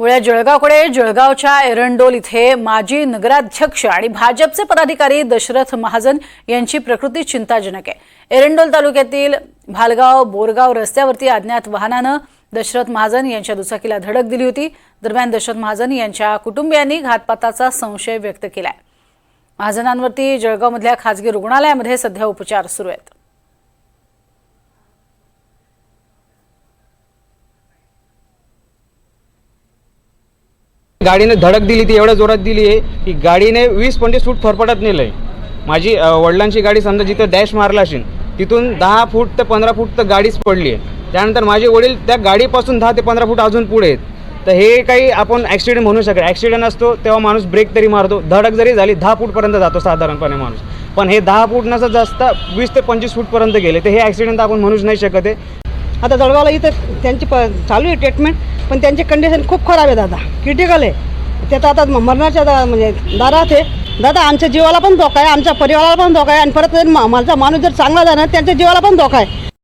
वळ्या जळगावकडे जळगावच्या एरंडोल इथे माजी नगराध्यक्ष आणि भाजपचे पदाधिकारी दशरथ महाजन यांची प्रकृती चिंताजनक आहे. एरंडोल तालुक्यातील भालगाव बोरगाव रस्त्यावरती अज्ञात वाहनानं दशरथ महाजन यांच्या दुचाकीला धडक दिली होती. दरम्यान दशरथ महाजन यांच्या कुटुंबियांनी घातपाताचा संशय व्यक्त केलाय. महाजनांवरती जळगावमधल्या खाजगी रुग्णालयामध्ये सध्या उपचार सुरू आहेत. गाडीने धडक दिली ती एवढ्या जोरात दिली आहे की गाडीने वीस पंचवीस फूट फरफटत नेलं आहे माझी वडिलांची गाडी समजा जिथं डॅश मारला असेल तिथून दहा फूट ते पंधरा फूट तर गाडीच पडली आहे. त्यानंतर माझे वडील त्या गाडीपासून दहा ते पंधरा फूट अजून पुढे आहेत. तर हे काही आपण ॲक्सिडेंट म्हणू शकत ॲक्सिडेंट असतो तेव्हा माणूस ब्रेक तरी मारतो. धडक जरी झाली दहा फूटपर्यंत जातो साधारणपणे माणूस. पण हे दहा फूट नसं जास्त वीस ते पंचवीस फूटपर्यंत गेले. तर हे ॲक्सिडेंट आपण म्हणूच नाही शकत आहे. आता जळगावला इथं त्यांची प चालू आहे ट्रीटमेंट पण त्यांची कंडिशन खूप खराब आहे दादा. क्रिटिकल आहे. ते तर आता मरणाच्या दा म्हणजे दारात आहे. दादा आमच्या जीवाला पण धोका आहे आमच्या परिवाराला पण धोका आहे. आणि परत माझा माणूस जर चांगला झाला त्यांच्या जीवाला पण धोका आहे.